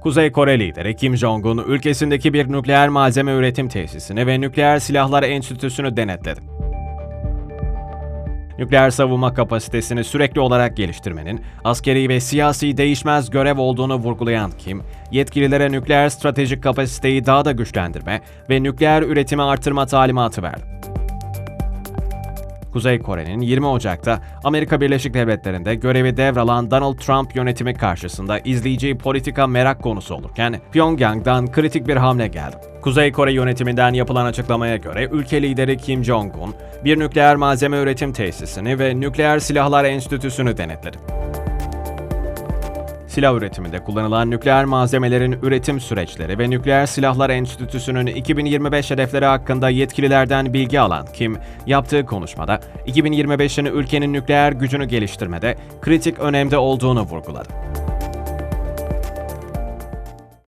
Kuzey Kore lideri Kim Jong-un ülkesindeki bir nükleer malzeme üretim tesisini ve nükleer silahlar enstitüsünü denetledi. Nükleer savunma kapasitesini sürekli olarak geliştirmenin askeri ve siyasi değişmez görev olduğunu vurgulayan Kim, yetkililere nükleer stratejik kapasiteyi daha da güçlendirme ve nükleer üretimi artırma talimatı verdi. Kuzey Kore'nin 20 Ocak'ta Amerika Birleşik Devletleri'nde görevi devralan Donald Trump yönetimi karşısında izleyeceği politika merak konusu olurken Pyongyang'dan kritik bir hamle geldi. Kuzey Kore yönetiminden yapılan açıklamaya göre ülke lideri Kim Jong-un bir nükleer malzeme üretim tesisini ve nükleer silahlar enstitüsünü denetledi. Silah üretiminde kullanılan nükleer malzemelerin üretim süreçleri ve Nükleer Silahlar Enstitüsü'nün 2025 hedefleri hakkında yetkililerden bilgi alan Kim, yaptığı konuşmada 2025'in ülkenin nükleer gücünü geliştirmede kritik önemde olduğunu vurguladı.